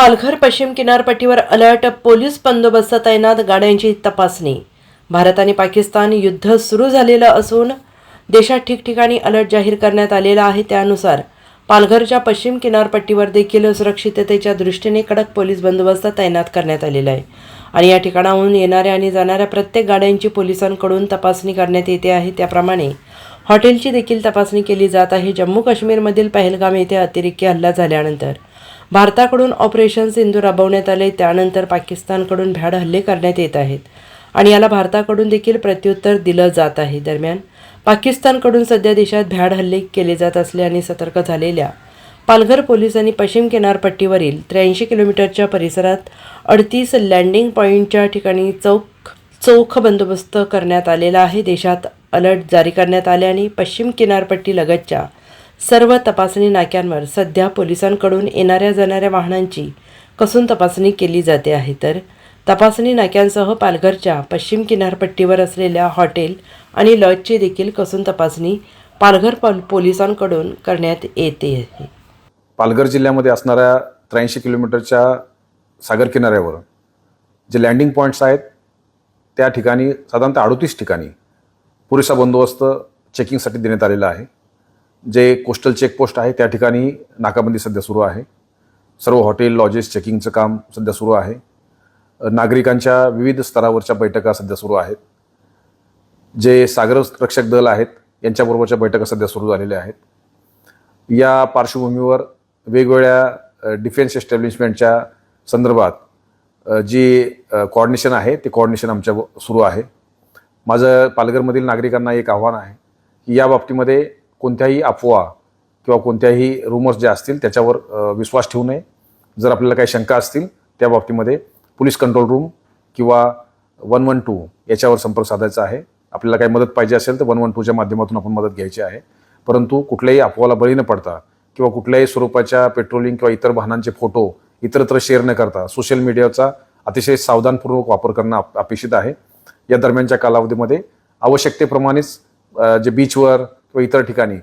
पालघर पश्चिम किनारपट्टीवर alert police बंदोबस्त तैनात गाड्यांची तपासणी. भारत आणि पाकिस्तान युद्ध सुरू झालेलं असून देशात ठिकठिकाणी अलर्ट जाहीर करण्यात आलेला आहे. त्यानुसार पालघरच्या पश्चिम किनारपट्टीवर देखील सुरक्षिततेच्या दृष्टीने कडक पोलीस बंदोबस्त तैनात करण्यात आलेला आहे. आणि या ठिकाणाहून येणाऱ्या आणि जाणाऱ्या प्रत्येक गाड्यांची पोलिसांकडून तपासणी करण्यात येते आहे. त्याप्रमाणे हॉटेलची देखील तपासणी केली जात आहे. जम्मू काश्मीरमधील पहलगाम येथे अतिरेकी हल्ला झाल्यानंतर भारताकडून ऑपरेशन सिंधू राबवण्यात आले त्यानंतर पाकिस्तानकडून भ्याड हल्ले करण्यात येत आहेत. आणि याला भारताकडून देखील प्रत्युत्तर दिलं जात आहे. दरम्यान पाकिस्तानकडून सध्या देशात भ्याड हल्ले केले जात असल्याने सतर्क झालेल्या पालघर पोलिसांनी पश्चिम किनारपट्टीवरील त्र्याऐंशी किलोमीटरच्या परिसरात अडतीस लँडिंग पॉईंटच्या ठिकाणी चौक चोख बंदोबस्त करण्यात आलेला आहे. देशात अलर्ट जारी करण्यात आल्याने पश्चिम किनारपट्टी लगतच्या सर्व तपासणी नाक्यांवर सध्या पोलिसांकडून येणाऱ्या जाणाऱ्या वाहनांची कसून तपासणी केली जाते आहे. तर तपासणी नाक्यांसह पालघरच्या पश्चिम किनारपट्टीवर असलेल्या हॉटेल आणि लॉजची देखील कसून तपासणी पालघर पोल- पोलिसांकडून करण्यात येते आहे. पालघर जिल्ह्यामध्ये असणाऱ्या त्र्याऐंशी किलोमीटरच्या सागर किनाऱ्यावर जे लँडिंग पॉईंट्स आहेत त्या ठिकाणी साधारणतः अडतीस ठिकाणी पुरेसा बंदोबस्त चेकिंगसाठी देण्यात आलेला आहे. जे कोस्टल चेकपोस्ट आहे त्या ठिकाणी नाकाबंदी सध्या सुरू आहे. सर्व हॉटेल लॉजेस चेकिंगचं काम सध्या सुरू आहे. नागरिकांच्या विविध स्तरावरच्या बैठका सध्या सुरू आहेत. जे सागर रक्षक दल आहेत यांच्याबरोबरच्या बैठका सध्या सुरू झालेल्या आहेत. या पार्श्वभूमीवर वेगवेगळ्या डिफेन्स एस्टॅब्लिशमेंटच्या संदर्भात जी कॉर्डिनेशन आहे ते कॉर्डिनेशन आमच्या सुरू आहे. माझं पालघरमधील नागरिकांना एक आव्हान आहे की या बाबतीमध्ये कोणत्याही अफवा किंवा कोणत्याही रुमर्स ज्या असतील त्याच्यावर विश्वास ठेवू नये. जर आपल्याला काही शंका असतील त्या बाबतीमध्ये पोलीस कंट्रोल रूम किंवा वन वन टू याच्यावर संपर्क साधायचा आहे. आपल्याला काही मदत पाहिजे असेल तर वन वन टूच्या माध्यमातून आपण मदत घ्यायची आहे. परंतु कुठल्याही अफवाला बळी न पडता किंवा कुठल्याही स्वरूपाच्या पेट्रोलिंग किंवा इतर वाहनांचे फोटो इतरत्र शेअर न करता सोशल मीडियाचा अतिशय सावधानपूर्वक वापर करणं अपेक्षित आहे. या दरम्यानच्या कालावधीमध्ये आवश्यकतेप्रमाणेच जे बीचवर किंवा इतर ठिकाणी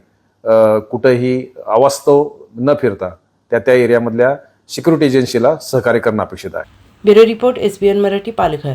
कुठंही अवास्तव न फिरता त्या त्या एरियामधल्या सिक्युरिटी एजन्सीला सहकार्य करणं अपेक्षित आहे. Bureau report S B N Marathi Palghar.